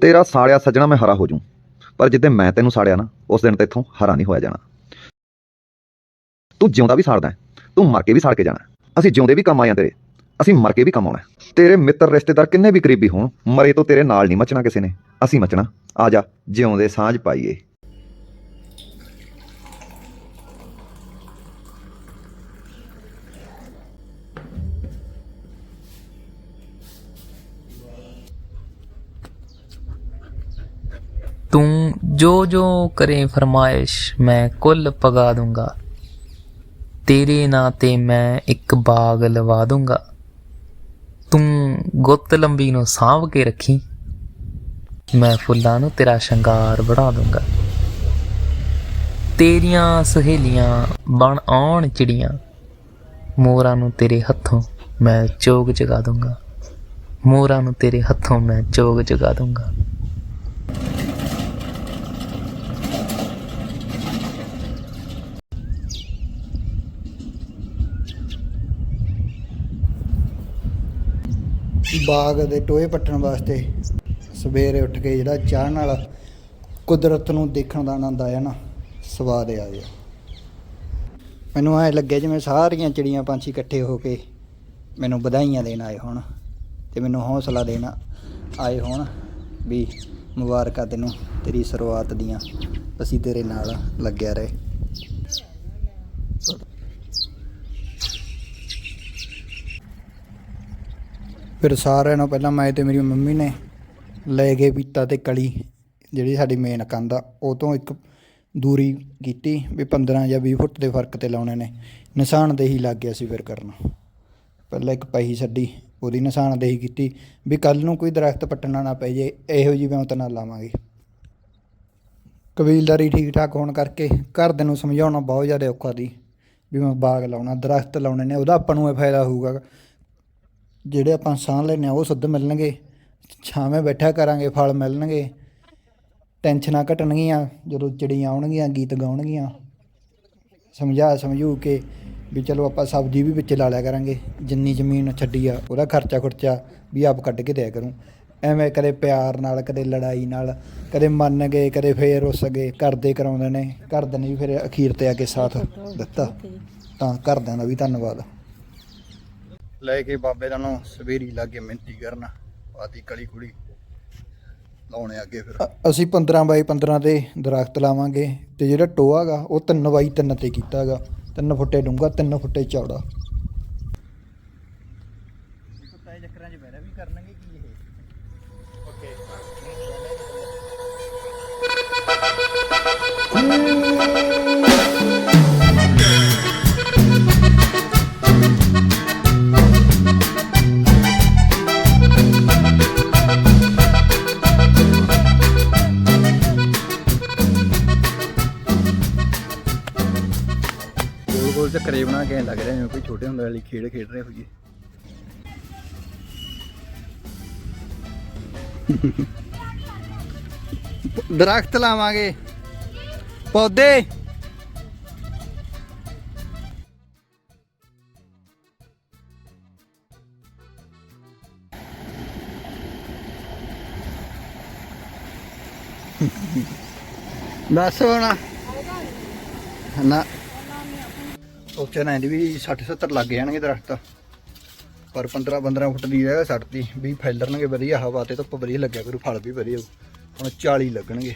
ਤੇਰਾ ਸਾੜਿਆ ਸੱਜਣਾ ਮੈਂ ਹਰਾ ਹੋ ਜੂ ਪਰ ਜਿੱਦੇ ਮੈਂ ਤੈਨੂੰ ਸਾੜਿਆ ਨਾ, ਉਸ ਦਿਨ ਤੇਥੋਂ ਹਰਾ ਨਹੀਂ ਹੋਇਆ ਜਾਣਾ। ਤੂੰ ਜਿਉਂਦਾ ਵੀ ਸਾੜਦਾ ਤੂੰ ਮਰ ਕੇ ਵੀ ਸਾੜ ਕੇ ਜਾਣਾ ਅਸੀਂ ਜਿਉਂਦੇ ਵੀ ਕੰਮ ਆਏ ਆਂ ਤੇਰੇ, ਅਸੀਂ ਮਰ ਕੇ ਵੀ ਕੰਮ ਆਉਣਾ ਤੇਰੇ ਮਿੱਤਰ ਰਿਸ਼ਤੇਦਾਰ ਕਿੰਨੇ ਵੀ ਕਰੀਬੀ ਹੋਣ, ਮਰੇ ਤੋਂ ਤੇਰੇ ਨਾਲ ਨਹੀਂ ਮਚਣਾ ਕਿਸੇ ਨੇ। ਅਸੀਂ ਮਚਣਾ। ਆ ਜਾ, ਜਿਉਂਦੇ ਸਾਂਝ ਪਾਈਏ। ਜੋ ਜੋ ਕਰੇ ਫਰਮਾਇਸ਼ ਮੈਂ ਕੁੱਲ ਪਗਾ ਦੂੰਗਾ। ਤੇਰੇ ਨਾਂ ਤੇ ਮੈਂ ਇੱਕ ਬਾਗ ਲਵਾ ਦੂੰਗਾ। ਤੂੰ ਗੁੱਤ ਲੰਬੀ ਨੂੰ ਸਾਂਭ ਕੇ ਰੱਖੀ। ਮੈਂ ਫੁੱਲਾਂ ਨੂੰ ਤੇਰਾ ਸ਼ਿੰਗਾਰ ਬਣਾ ਦੂੰਗਾ। ਤੇਰੀਆਂ ਸਹੇਲੀਆਂ ਬਣ ਆਉਣ ਚਿੜੀਆਂ। ਮੋਰਾਂ ਨੂੰ ਤੇਰੇ ਹੱਥੋਂ ਮੈਂ ਚੋਗ ਜਗਾ ਦੂੰਗਾ। ਮੋਰਾਂ ਨੂੰ ਤੇਰੇ ਹੱਥੋਂ ਮੈਂ ਚੋਗ ਜਗਾ ਦੂੰਗਾ। ਬਾਗ ਦੇ ਟੋਏ ਪੱਟਣ ਵਾਸਤੇ ਸਵੇਰੇ ਉੱਠ ਕੇ ਜਿਹੜਾ ਚਾਹ ਨਾਲ ਕੁਦਰਤ ਨੂੰ ਦੇਖਣ ਦਾ ਆਨੰਦ ਆਇਆ ਨਾ, ਸਵਾਦ ਆ ਗਿਆ। ਮੈਨੂੰ ਐ ਲੱਗਿਆ ਜਿਵੇਂ ਸਾਰੀਆਂ ਚਿੜੀਆਂ ਪੰਛੀ ਇਕੱਠੇ ਹੋ ਕੇ ਮੈਨੂੰ ਵਧਾਈਆਂ ਦੇਣ ਆਏ ਹੋਣ ਤੇ ਮੈਨੂੰ ਹੌਸਲਾ ਦੇਣ ਆਏ ਹੋਣ ਵੀ ਮੁਬਾਰਕਾਂ ਤੈਨੂੰ, ਤੇਰੀ ਸ਼ੁਰੂਆਤ ਦੀਆਂ ਅਸੀਂ ਤੇਰੇ ਨਾਲ ਲੱਗਿਆ ਰਹੇ। ਫਿਰ ਸਾਰਿਆਂ ਨੂੰ ਪਹਿਲਾਂ ਮੈਂ ਤੇ ਮੇਰੀ ਮੰਮੀ ਨੇ ਲੈ ਗਏ ਪੀਤਾ ਤੇ ਕਲੀ ਜਿਹੜੀ ਸਾਡੀ ਮੇਨ ਕੰਧ ਆ, ਉਹ ਤੋਂ ਇੱਕ ਦੂਰੀ ਕੀਤੀ ਵੀ 15 ਜਾਂ 20 ਫੁੱਟ ਦੇ ਫ਼ਰਕ ਤੇ ਲਾਉਣੇ ਨੇ। ਨਿਸ਼ਾਨਦੇਹੀ ਲੱਗ ਗਿਆ ਸੀ ਫਿਰ ਕਰਨ। ਪਹਿਲਾਂ ਇੱਕ ਪਹੀ ਛੱਡੀ, ਉਹਦੀ ਨਿਸ਼ਾਨਦੇਹੀ ਕੀਤੀ ਵੀ ਕੱਲ ਨੂੰ ਕੋਈ ਦਰਖਤ ਪੱਟਣਾ ਨਾ ਪੈ ਜੇ, ਇਹੋ ਜਿਹੀ ਵਿਉਂਤ ਨਾਲ ਲਾਵਾਂਗੇ। ਕਬੀਲਦਾਰੀ ਠੀਕ ਠਾਕ ਹੋਣ ਕਰਕੇ ਘਰਦਿਆਂ ਨੂੰ ਸਮਝਾਉਣਾ ਬਹੁਤ ਜ਼ਿਆਦਾ ਔਖਾ ਸੀ ਵੀ ਮੈਂ ਬਾਗ ਲਾਉਣਾ, ਦਰਖਤ ਲਾਉਣੇ ਨੇ, ਉਹਦਾ ਆਪਾਂ ਨੂੰ ਇਹ ਫਾਇਦਾ ਹੋਊਗਾ। ਜਿਹੜੇ ਆਪਾਂ ਸਾਹ ਲੈਂਦੇ ਹਾਂ, ਉਹ ਸੁੱਧ ਮਿਲਣਗੇ। ਛਾਵੇਂ ਬੈਠਾ ਕਰਾਂਗੇ, ਫਲ ਮਿਲਣਗੇ। ਟੈਨਸ਼ਨਾਂ ਘਟਣਗੀਆਂ, ਜਦੋਂ ਚਿੜੀਆਂ ਆਉਣਗੀਆਂ, ਗੀਤ ਗਾਉਣਗੀਆਂ। ਸਮਝਾ ਸਮਝੂ ਕੇ ਵੀ ਚਲੋ ਆਪਾਂ ਸਬਜ਼ੀ ਵੀ ਵਿੱਚ ਲਾ ਲਿਆ ਕਰਾਂਗੇ। ਜਿੰਨੀ ਜ਼ਮੀਨ ਛੱਡੀ ਆ, ਉਹਦਾ ਖਰਚਾ ਖੁਰਚਾ ਵੀ ਆਪ ਕੱਢ ਕੇ ਦਿਆ ਕਰੂੰ। ਐਵੇਂ ਕਦੇ ਪਿਆਰ ਨਾਲ, ਕਦੇ ਲੜਾਈ ਨਾਲ, ਕਦੇ ਮੰਨ ਗਏ, ਕਦੇ ਫੇਰ ਉਸ ਗਏ ਕਰਦੇ ਕਰਾਉਂਦੇ ਨੇ। ਘਰਦਿਆਂ ਨੇ ਵੀ ਫਿਰ ਅਖੀਰ ਤੇ ਆ ਕੇ ਸਾਥ ਦਿੱਤਾ। ਤਾਂ ਘਰਦਿਆਂ ਦਾ ਵੀ ਧੰਨਵਾਦ। ਲੈ ਕੇ ਬਾਬੇ ਦਾ ਨੂੰ ਸਵੇਰੀ ਲਾਗੇ ਮਿਹਨਤੀ ਕਰਨਾ ਆਦੀ ਕਲੀ ਕੁੜੀ ਲਾਉਣੇ ਅੱਗੇ ਫਿਰ। ਅਸੀਂ 15 ਬਾਈ 15 ਤੇ ਦਰਖਤ ਲਾਵਾਂਗੇ ਤੇ ਜਿਹੜਾ ਟੋਆ ਗਾ ਉਹ 3 ਬਾਈ 3 ਤੇ ਕੀਤਾ ਗਾ। 3 ਫੁੱਟੇ ਡੂੰਘਾ 3 ਫੁੱਟੇ ਚੌੜਾ। ਚੱਕਰਾਂ 'ਚ ਬੈਠਾ ਵੀ ਕਰਨਗੇ ਕੀ ਇਹ ਓਕੇ ਗੋਲ ਗੋਲ ਚੱਕਰੇ ਬਣਾ ਕੇ ਲੱਗ ਰਿਹਾ ਜਿਵੇਂ ਕੋਈ ਛੋਟੇ ਹੁੰਦੇ ਵਾਲੀ ਖੇਡ ਖੇਡ ਰਹੇ ਹੋਈਏ। ਦਰਖਤ ਲਾਵਾਂਗੇ। ਪੌਦੇ। ਦੱਸ ਹੋਣਾ। ਨਾ। ਸੋਚਿਆ ਨਾ ਇਹਦੀ ਵੀ 60 70 ਲੱਗ ਜਾਣਗੇ ਦਰਖਤ। ਪਰ 15 15 ਫੁੱਟ ਦੀ ਜਗ੍ਹਾ 60 ਦੀ ਵੀ ਫੈਲਣਗੇ ਵਧੀਆ ਹਵਾ ਤੇ ਧੁੱਪ ਵਧੀਆ ਲੱਗਿਆ ਕਰੂ ਫਲ ਵੀ ਵਧੀਆ ਹੁਣ 40 ਲੱਗਣਗੇ।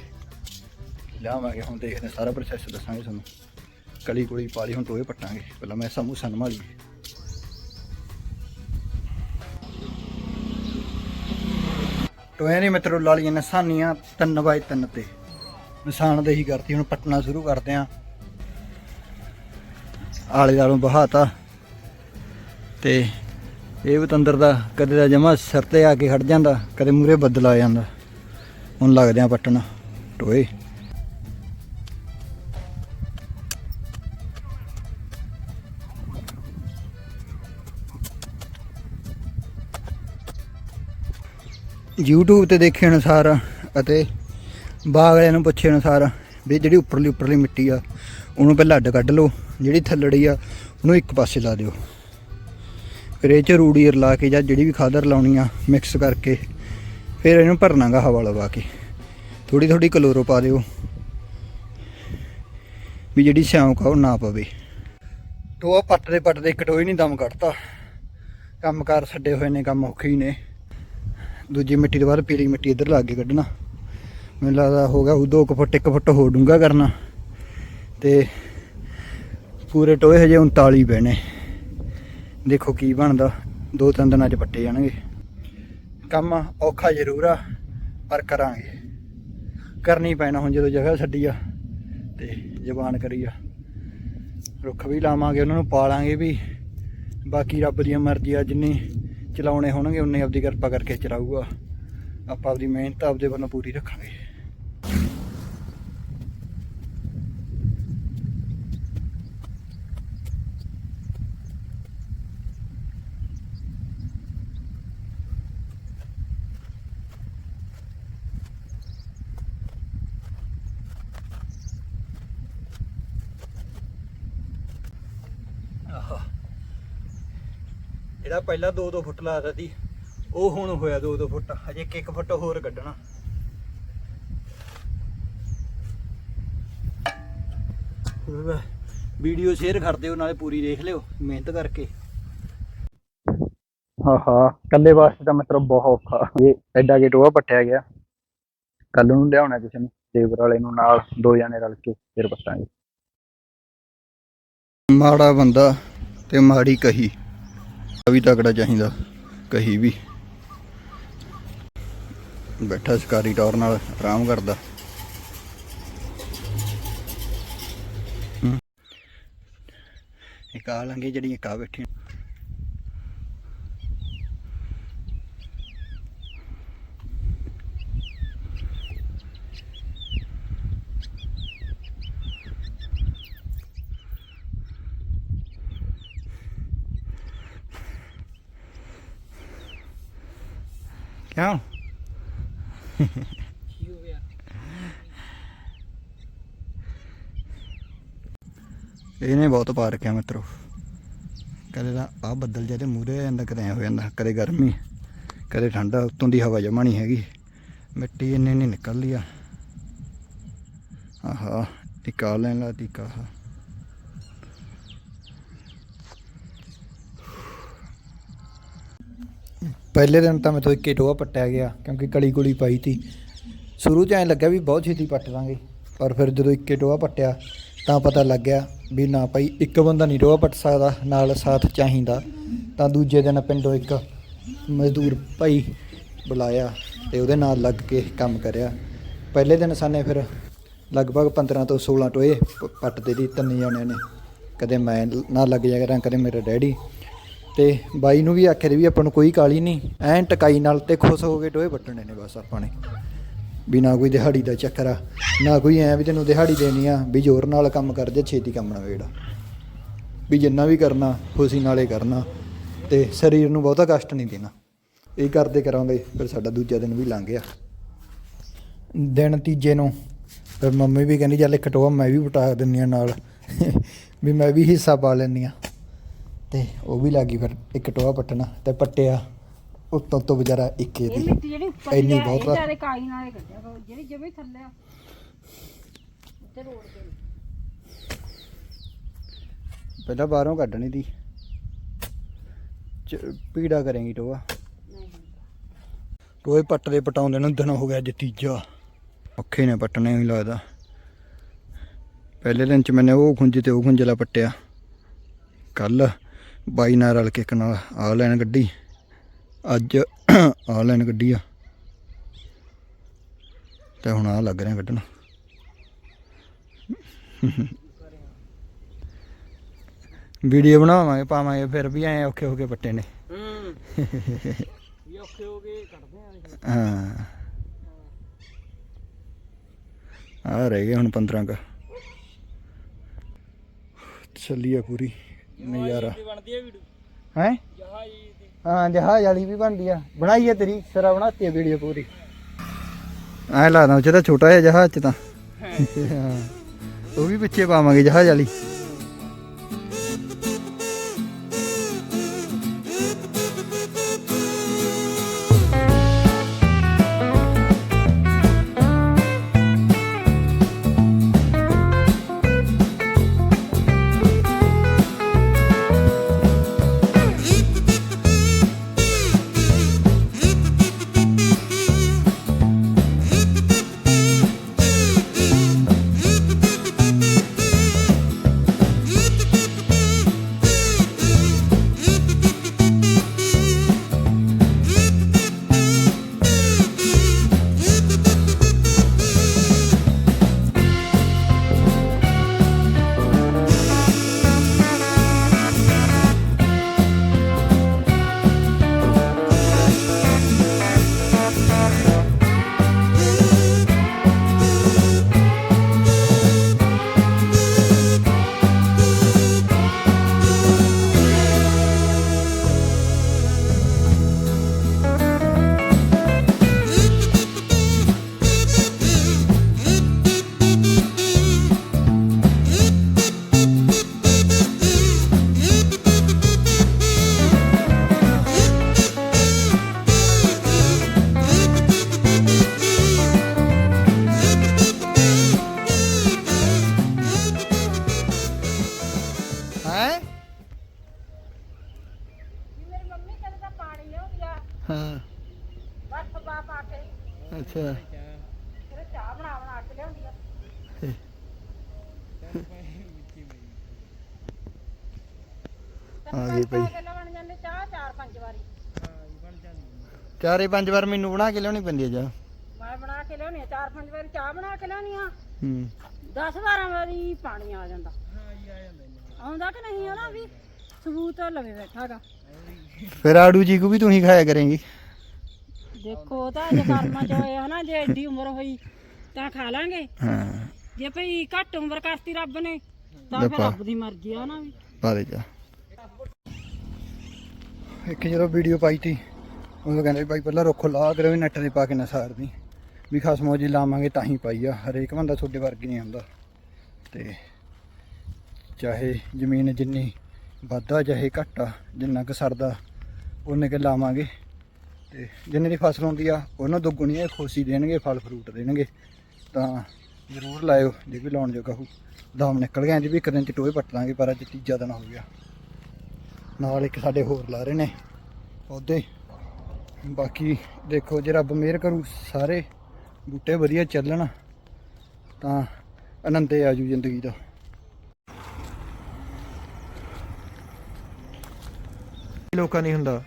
ਲਾਵਾਂਗੇ ਹੁਣ ਦੇਖਦੇ ਹਾਂ, ਸਾਰਾ ਪ੍ਰੋਸੈਸ ਦੱਸਾਂਗੇ ਤੁਹਾਨੂੰ। ਕਲੀ ਕੁਲੀ ਪਾ ਲਈ ਹੁਣ ਟੋਏ ਪੱਟਾਂਗੇ। ਪਹਿਲਾਂ ਮੈਂ ਸਮੂਹ ਸੰਭਾਲੀ ਟੋਏ ਨਹੀਂ ਮਿੱਤਰੋ ਲਾਲੀਆਂ ਨਿਸ਼ਾਨੀਆਂ 3 ਬਾਈ 3 ਤੇ। ਨਿਸ਼ਾਨ ਨਿਸ਼ਾਨਦੇਹੀ ਕਰਤੀ ਹੁਣ ਪੱਟਣਾ ਸ਼ੁਰੂ ਕਰਦੇ ਆਂ ਆਲੇ ਦਾਲੋਂ ਬਹਾਤਾ। ਤੇ ਇਹ ਬਤੰਦਰ ਦਾ ਕਦੇ ਦਾ ਜਮਾ ਸਿਰ ਤੇ ਆ ਕੇ ਖੜ ਜਾਂਦਾ, ਕਦੇ ਮੂਰੇ ਬੱਦਲ ਆ ਜਾਂਦਾ। ਹੁਣ ਲੱਗਦੇ ਆ ਪੱਟਣ ਟੋਏ। YouTube ਤੇ ਦੇਖੇ ਅਨੁਸਾਰ ਅਤੇ ਬਾਗ ਵਾਲਿਆਂ ਨੂੰ ਪੁੱਛੇ ਅਨੁਸਾਰ ਵੀ ਜਿਹੜੀ ਉੱਪਰਲੀ ਉੱਪਰਲੀ ਮਿੱਟੀ ਆ, ਉਹਨੂੰ ਪਹਿਲਾਂ ਅੱਡ ਕੱਢ ਲਓ। ਜਿਹੜੀ ਥੱਲੜੀ ਆ, ਉਹਨੂੰ ਇੱਕ ਪਾਸੇ ਲਾ ਦਿਓ। ਫਿਰ ਇਹ ਚ ਰੂੜੀ ਰਲਾ ਕੇ ਜਾਂ ਜਿਹੜੀ ਵੀ ਖਾਦਰ ਲਾਉਣੀ ਆ ਮਿਕਸ ਕਰਕੇ ਫਿਰ ਇਹਨੂੰ ਭਰਨਾਗਾ ਹਵਾ ਲਵਾ ਕੇ। ਥੋੜੀ ਥੋੜੀ ਕਲੋਰੋ ਪਾ ਦਿਓ ਵੀ ਜਿਹੜੀ ਸਿਉਂਕ ਆ, ਉਹ ਨਾ ਪਵੇ। ਟੋਆ ਪੱਟਦੇ ਪੱਟਦੇ ਇੱਕ ਟੋਏ ਨਹੀਂ ਦਮ ਕੱਢਤਾ। ਕੰਮਕਾਰ ਛੱਡੇ ਹੋਏ ਨੇ, ਕੰਮ ਔਖੇ ਹੀ ਨੇ। ਦੂਜੀ ਮਿੱਟੀ ਤੋਂ ਬਾਅਦ ਪੀਲੀ ਮਿੱਟੀ ਇੱਧਰ ਲਾ ਕੇ ਕੱਢਣਾ। ਮੈਨੂੰ ਲੱਗਦਾ ਹੋਗਾ ਉਹ 2 ਫੁੱਟ 1 ਫੁੱਟ ਹੋਰ ਡੂੰਘਾ ਕਰਨਾ। ਤੇ ਪੂਰੇ ਟੋਏ ਹਜੇ 39 ਪਏ ਨੇ। ਦੇਖੋ ਕੀ ਬਣਦਾ। ਦੋ ਤਿੰਨ ਦਿਨਾਂ 'ਚ ਪੱਟੇ ਜਾਣਗੇ। ਕੰਮ ਔਖਾ ਜ਼ਰੂਰ ਆ, ਪਰ ਕਰਾਂਗੇ। ਕਰਨੀ ਪੈਣਾ ਹੁਣ ਜਦੋਂ ਜਗ੍ਹਾ ਛੱਡੀ ਆ ਤੇ ਜ਼ਬਾਨ ਕਰੀ ਆ। ਰੁੱਖ ਵੀ ਲਾਵਾਂਗੇ, ਉਹਨਾਂ ਨੂੰ ਪਾਲਾਂਗੇ ਵੀ। ਬਾਕੀ ਰੱਬ ਦੀ ਮਰਜ਼ੀ ਆ ਜਿੰਨੇ ਚਲਾਉਣੇ ਹੋਣਗੇ, ਉਨੇ ਆਪਦੀ ਕਿਰਪਾ ਕਰਕੇ ਚਲਾਊਗਾ। ਆਪਾਂ ਆਪਦੀ ਮਿਹਨਤ ਆਪਦੇ ਵੱਲੋਂ ਪੂਰੀ ਰੱਖਾਂਗੇ। ਜਿਹੜਾ ਪਹਿਲਾਂ 2-2 ਫੁੱਟ ਲਾਦਾ ਸੀ। ਉਹ ਹੁਣ ਹੋਇਆ 2-2 ਫੁੱਟ। ਹਜੇ 1 ਫੁੱਟ ਹੋਰ ਕੱਢਣਾ। ਵੀਡੀਓ ਸ਼ੇਅਰ ਕਰ ਦਿਓ ਨਾਲੇ ਪੂਰੀ ਦੇਖ ਲਿਓ ਮਿਹਨਤ ਕਰਕੇ। ਹਾਂ ਹਾਂ। ਕੱਲੇ ਵਾਸਤੇ ਤਾਂ ਮਤਲਬ ਬਹੁਤ ਔਖਾ। ਇਹ ਐਡਾ ਕੇ ਟੋਆ ਪੱਟਿਆ ਗਿਆ। ਕੱਲ ਨੂੰ ਲਿਆਉਣਾ ਕਿਸੇ ਨੇ ਲੇਬਰ ਵਾਲੇ ਨੂੰ ਨਾਲ ਦੋ ਜਣੇ ਰਲ ਕੇ ਫਿਰ ਪੱਟਾਂਗੇ। ਮਾੜਾ ਬੰਦਾ ਤੇ ਮਾੜੀ ਕਹੀ। ਵੀ ਤਕੜਾ ਚਾਹੀਦਾ, ਕਹੀ ਵੀ। ਬੈਠਾ ਸ਼ਿਕਾਰੀ ਟੌਰ ਨਾਲ, ਆਰਾਮ ਕਰਦਾ। ਹੂੰ। ਇੱਕ ਆ ਲੰਗੇ ਜਿਹੜੀਆਂ ਕਾ ਬੈਠੀ ਕਿਉਂ? ਇਹਨੇ ਬਹੁਤ ਪਾ ਰੱਖਿਆ ਮਿੱਤਰੋ। ਕਦੇ ਤਾਂ ਆ ਬੱਦਲ ਜਿਹਦੇ ਮੂਰੇ ਹੋ ਜਾਂਦਾ, ਕਦੇ ਐ ਹੋ ਜਾਂਦਾ, ਕਦੇ ਗਰਮੀ, ਕਦੇ ਠੰਡਾ, ਉੱਤੋਂ ਦੀ ਹਵਾ ਜਮਾ ਨਹੀਂ ਹੈਗੀ। ਮਿੱਟੀ ਇੰਨੀ ਨਹੀਂ ਨਿਕਲਦੀ ਆ। ਆਹਾ, ਟਿਕਾ ਲੈਣ ਲਾ ਟਿਕਾ। ਪਹਿਲੇ ਦਿਨ ਤਾਂ ਮੈਥੋਂ ਇੱਕੇ ਟੋਆ ਪੱਟਿਆ ਗਿਆ, ਕਿਉਂਕਿ ਕਲੀ ਗੁਲੀ ਪਾਈ ਤੀ। ਸ਼ੁਰੂ 'ਚ ਐਂ ਲੱਗਿਆ ਵੀ ਬਹੁਤ ਛੇਤੀ ਪੱਟ ਦਾਂਗੇ, ਪਰ ਫਿਰ ਜਦੋਂ ਇੱਕੇ ਟੋਆ ਪੱਟਿਆ, ਤਾਂ ਪਤਾ ਲੱਗਿਆ ਵੀ ਨਾ ਭਾਈ ਇੱਕ ਬੰਦਾ ਨਹੀਂ ਟੋਆ ਪੱਟ ਸਕਦਾ, ਨਾਲ ਸਾਥ ਚਾਹੀਦਾ। ਤਾਂ ਦੂਜੇ ਦਿਨ ਪਿੰਡੋਂ ਇੱਕ ਮਜ਼ਦੂਰ ਭਾਈ ਬੁਲਾਇਆ ਤੇ ਉਹਦੇ ਨਾਲ ਲੱਗ ਕੇ ਕੰਮ ਕਰਿਆ। ਪਹਿਲੇ ਦਿਨ ਸਾਨੇ ਫਿਰ ਲਗਭਗ 15 ਤੋਂ 16 ਟੋਏ ਪੱਟਦੇ ਦੀ ਤਿੰਨ ਜਣਿਆਂ ਨੇ। ਕਦੇ ਮੈਂ ਨਾਲ ਲੱਗ ਜਾ ਕਰਾਂ ਕਦੇ ਮੇਰਾ ਡੈਡੀ। ਤੇ ਬਾਈ ਨੂੰ ਵੀ ਆਖਿਆ ਸੀ ਵੀ ਆਪਾਂ ਨੂੰ ਕੋਈ ਕਾਲੀ ਨਹੀਂ। ਐਨ ਟਕਾਈ ਨਾਲ ਤੇ ਖੁਸ਼ ਹੋ ਕੇ ਟੋਏ ਵੱਟਣੇ ਨੇ ਬਸ ਆਪਾਂ ਨੇ। ਵੀ ਨਾ ਕੋਈ ਦਿਹਾੜੀ ਦਾ ਚੱਕਰ ਆ, ਨਾ ਕੋਈ ਐ ਵੀ ਤੈਨੂੰ ਦਿਹਾੜੀ ਦੇਣੀ ਆ, ਵੀ ਜ਼ੋਰ ਨਾਲ ਕੰਮ ਕਰ ਜੇ, ਛੇਤੀ ਕੰਮ ਨਾ ਵੇੜਾ ਵੀ ਜਿੰਨਾ ਵੀ ਕਰਨਾ, ਖੁਸ਼ੀ ਨਾਲੇ ਕਰਨਾ, ਤੇ ਸਰੀਰ ਨੂੰ ਬਹੁਤਾ ਕਸ਼ਟ ਨਹੀਂ ਦੇਣਾ। ਇਹ ਕਰਦੇ ਕਰਾਂਗੇ, ਫਿਰ ਸਾਡਾ ਦੂਜਾ ਦਿਨ ਵੀ ਲੰਘ ਗਿਆ। ਦਿਨ ਤੀਜੇ ਨੂੰ ਫਿਰ ਮੰਮੀ ਵੀ ਕਹਿੰਦੀ, ਚੱਲ ਇੱਕ ਟੋਆ ਮੈਂ ਵੀ ਵਟਾ ਦਿੰਨੀ ਆ ਨਾਲ, ਵੀ ਮੈਂ ਵੀ ਹਿੱਸਾ ਪਾ ਲੈਂਦੀ ਆ ਤੇ ਉਹ ਵੀ ਲੱਗੀ ਫਿਰ ਇੱਕ ਟੋਆ ਪੱਟਣਾ ਤੇ ਪੱਟਿਆ ਉੱਤੋਂ ਤੋਂ ਵਿਚਾਰਾ ਇੱਕੇ ਇਹ ਦੀ। ਮਿੱਟੀ ਜਿਹੜੀ ਉੱਪਰ ਇੰਨੀ ਦੀ ਆ, ਬਹੁਤ ਇਹ। ਸਾਰੇ ਕਾਈ ਨਾਲੇ ਕੱਢਿਆ ਕਰੋ ਜਿਹੜੀ ਜਮੇ ਥੱਲੇ ਆ। ਉੱਤੇ ਰੋੜ ਦੇ ਪਹਿਲਾਂ ਬਾਹਰੋਂ ਕੱਢਣੀ ਦੀ ਚ- ਪੀੜਾ ਕਰੇਂਗੀ ਟੋਆ। ਨਹੀਂ ਟੋਏ ਪੱਟਦੇ ਪਟਾਉਂਦੇ ਨੂੰ ਦਿਨ ਹੋ ਗਿਆ ਅੱਜ ਤੀਜਾ। ਔਖੇ ਨੇ ਪੱਟਣੇ ਹੀ ਲੱਗਦਾ। ਪਹਿਲੇ ਦਿਨ ਚ ਮੈਨੇ ਉਹ ਖੁੰਝੇ ਤੇ ਉਹ ਖੁੰਝਲਾ ਪੱਟਿਆ। ਕੱਲ ਬਾਈ ਨਾਲ ਰਲ ਕੇ ਇੱਕ ਨਾਲ ਆ ਲੈਣ ਗੱਡੀ। ਅੱਜ ਆ ਲੈਣ ਗੱਡੀ ਆ। ਤੇ ਹੁਣ ਆ ਲੱਗ ਰਿਹਾ ਕੱਢਣ। ਵੀਡੀਓ ਬਣਾਵਾਂਗੇ, ਪਾਵਾਂਗੇ, ਫਿਰ ਵੀ ਐ ਔਖੇ ਹੋ ਕੇ ਪੱਟੇ ਨੇ। ਹੂੰ। ਵੀ ਔਖੇ ਹੋ ਗਏ ਕੱਢਦੇ ਆ ਹਾਂ ਆ ਰਹਿ ਗਏ ਹੁਣ 15 ਕ। ਆ ਪੂਰੀ। ਨਜ਼ਾਰਾ ਬਣਦੀ ਆ ਵੀਡੀਓ। ਹੈ? ਹਾਂ ਜਹਾਜ਼ ਵਾਲੀ ਵੀ ਬਣਦੀ ਆ। ਬਣਾਈ ਆ ਤੇਰੀ ਸਿਰਾ ਬਣਾਤੀ ਆ ਵੀਡੀਓ ਪੂਰੀ। ਐ ਲੱਗਦਾ ਉਹ ਤਾਂ ਛੋਟਾ ਜਿਹਾ ਜਹਾਜ਼ ਚ ਤਾਂ। ਹਾਂ। ਉਹ ਵੀ ਪਿੱਛੇ ਪਾਵਾਂਗੇ ਜਹਾਜ਼ ਵਾਲੀ। ਬਣ ਜਾਂਦੇ ਚਾਹ ਚਾਰ ਪੰਜ ਵਾਰੀ ਚਾਰੇ ਪੰਜ ਵਾਰ ਮੈਨੂੰ ਬਣਾ ਕੇ ਲਿਆਉਣੀ ਪੈਂਦੀ ਆ ਜਾ ਮੈਂ ਬਣਾ ਕੇ ਲਿਆਉਣੀ ਆ ਚਾਰ ਪੰਜ ਵਾਰੀ ਚਾਹ ਬਣਾ ਕੇ ਲਿਆਉਣੀ ਆ। ਹੂੰ। 10 12 ਵਾਰੀ ਪਾਣੀ ਆ ਜਾਂਦਾ। ਆਉਂਦਾ ਕਿ ਨਹੀਂ ਆ ਨਾ ਵੀ? ਸਬੂਤ ਲਵੇ ਬੈਠਾਗਾ। ਫਿਰ ਆੜੂ ਜੀ ਕੋ ਵੀ ਤੂੰ ਹੀ ਖਾਇਆ ਕਰੇਂਗੀ। ਦੇਖੋ ਉਹ ਤਾਂ ਜੇ ਕਰਮਾਂ ਚ ਹੋਏ ਹਨਾ ਜੇ ਐਡੀ ਉਮਰ ਹੋਈ ਤਾਂ ਖਾ ਲਾਂਗੇ। ਹਾਂ। ਜੇ ਭਈ ਘੱਟ ਉਮਰ ਕਰਤੀ ਰੱਬ ਨੇ ਤਾਂ ਲੈ ਫਿਰ ਪਾ। ਰੱਬ ਦੀ ਮਰਜ਼ੀ ਆ ਨਾ ਵੀ। ਪਾ ਦੇ ਜਾ। ਇੱਕ ਜਦੋਂ ਵੀਡੀਓ ਪਾਈ ਤੀ ਉਹ ਕਹਿੰਦੇ ਵੀ ਭਾਈ ਪਹਿਲਾਂ ਰੁੱਖ ਲਾ ਕੇ ਵੀ ਨੈਟ ਤੇ ਪਾ ਕੇ ਨਾ ਸਾਰਦੀ। ਵੀ ਖਸਮੋ ਜੀ ਲਾਵਾਂਗੇ ਤਾਂ ਹੀ ਪਾਈ ਆ ਹਰੇਕ ਬੰਦਾ ਤੁਹਾਡੇ ਵਰਗੀ ਨਹੀਂ ਹੁੰਦਾ ਤੇ ਚਾਹੇ ਜ਼ਮੀਨ ਜਿੰਨੀ ਵਾਧਾ ਚਾਹੇ ਘਟਾ ਜਿੰਨਾ ਕੁ ਸਰਦਾ ਉਹਨੇ ਕਿ ਲਾਵਾਂਗੇ। ਤੇ ਜਿੰਨੇ ਦੀ ਫਸਲ ਹੁੰਦੀ ਆ ਉਹਨਾਂ ਦੁੱਗਣੀ ਇਹ ਖੁਸ਼ੀ ਦੇਣਗੇ ਫਲ ਫਰੂਟ ਦੇਣਗੇ। ਤਾਂ ਜ਼ਰੂਰ ਲਾਇਓ ਜੇ ਵੀ ਲਾਉਣ ਜੋਗਾ ਹੋ ਦਮ ਨਿਕਲ ਗਿਆ ਜੀ ਵੀ ਇੱਕ ਦਿਨ ਚ ਟੋਏ ਪੱਟ ਦਾਂਗੇ ਪਰ ਅੱਜ ਤੀਜਾ ਦਿਨ ਹੋ ਗਿਆ। ਨਾਲ ਇੱਕ ਸਾਡੇ ਹੋਰ ਲਾ ਰਹੇ ਨੇ ਪੌਦੇ। ਬਾਕੀ ਦੇਖੋ ਜੇ ਰੱਬ ਮਿਹਰ ਕਰੂ ਸਾਰੇ ਬੂਟੇ ਵਧੀਆ ਚੱਲਣ ਤਾਂ ਆਨੰਦੇ ਆਜੂ ਜ਼ਿੰਦਗੀ ਦਾ। ਲੋਕਾਂ ਨਹੀਂ ਹੁੰਦਾ।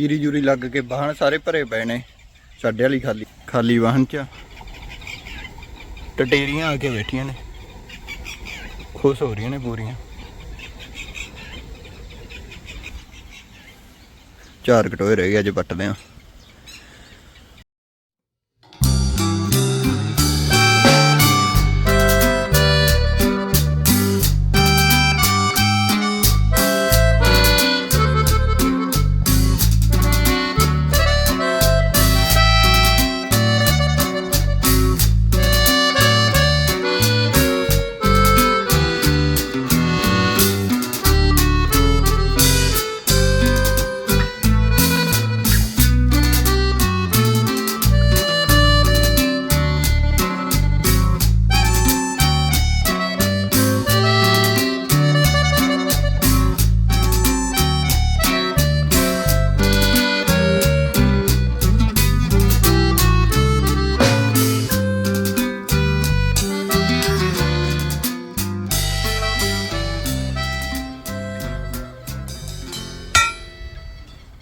ਜੀਰੀ ਜੂਰੀ ਲੱਗ ਕੇ ਵਾਹਣ ਸਾਰੇ ਭਰੇ ਪਏ ਨੇ, ਸਾਡੇ ਵਾਲੀ ਖਾਲੀ ਖਾਲੀ ਵਾਹਣ ਚ। ਟਟੇਰੀਆਂ ਆ ਕੇ ਬੈਠੀਆਂ ਨੇ, ਖੁਸ਼ ਹੋ ਰਹੀਆਂ ਨੇ ਪੂਰੀਆਂ। ਚਾਰ ਕਟੋਏ ਰਹਿ ਗਏ, ਅੱਜ ਪੱਟਦੇ ਆ।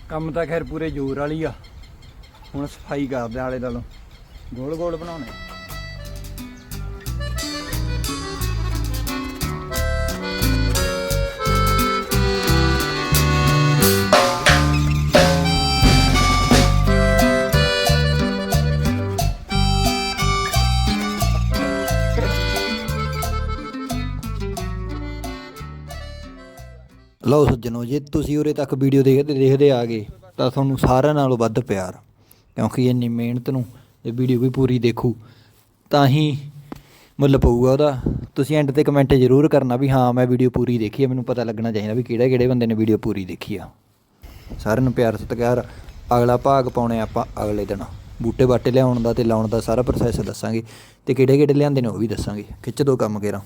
ਕੰਮ ਤਾਂ ਖੈਰ ਪੂਰੇ ਜ਼ੋਰ ਵਾਲੀ ਆ। ਹੁਣ ਸਫ਼ਾਈ ਕਰਦੇ ਆਲੇ ਦੁਆਲੇ। ਗੋਲ ਗੋਲ ਬਣਾਉਣੇ। ਲਓ ਸੱਜਣੋ, ਜੇ ਤੁਸੀਂ ਉਰੇ ਤੱਕ ਵੀਡੀਓ ਦੇਖਦੇ ਦੇਖਦੇ ਆ ਗਏ, ਤਾਂ ਤੁਹਾਨੂੰ ਸਾਰਿਆਂ ਨਾਲੋਂ ਵੱਧ ਪਿਆਰ, ਕਿਉਂਕਿ ਇੰਨੀ ਮਿਹਨਤ ਨੂੰ ਜੇ ਵੀਡੀਓ ਵੀ ਪੂਰੀ ਦੇਖੂ, ਤਾਂ ਹੀ ਮੁੱਲ ਪਊਗਾ ਉਹਦਾ। ਤੁਸੀਂ ਐਂਡ ਤੇ ਕਮੈਂਟ ਜ਼ਰੂਰ ਕਰਨਾ ਵੀ ਹਾਂ, ਮੈਂ ਵੀਡੀਓ ਪੂਰੀ ਦੇਖੀ ਹੈ ਮੈਨੂੰ ਪਤਾ ਲੱਗਣਾ ਚਾਹੀਦਾ ਵੀ ਕਿਹੜੇ ਕਿਹੜੇ ਬੰਦੇ ਨੇ ਵੀਡੀਓ ਪੂਰੀ ਦੇਖੀ ਆ। ਸਾਰਿਆਂ ਨੂੰ ਪਿਆਰ, ਸਤਿਕਾਰ। ਅਗਲਾ ਭਾਗ ਪਾਉਣੇ ਆਪਾਂ ਅਗਲੇ ਦਿਨ। ਬੂਟੇ ਬਾਟੇ ਲਿਆਉਣ ਦਾ ਤੇ ਲਾਉਣ ਦਾ ਸਾਰਾ ਪ੍ਰੋਸੈਸ ਦੱਸਾਂਗੇ, ਤੇ ਕਿਹੜੇ ਕਿਹੜੇ ਲਿਆਂਦੇ ਨੇ ਉਹ ਵੀ ਦੱਸਾਂਗੇ। ਖਿੱਚ ਦੋ ਕੰਮ ਕੇਰਾਂ।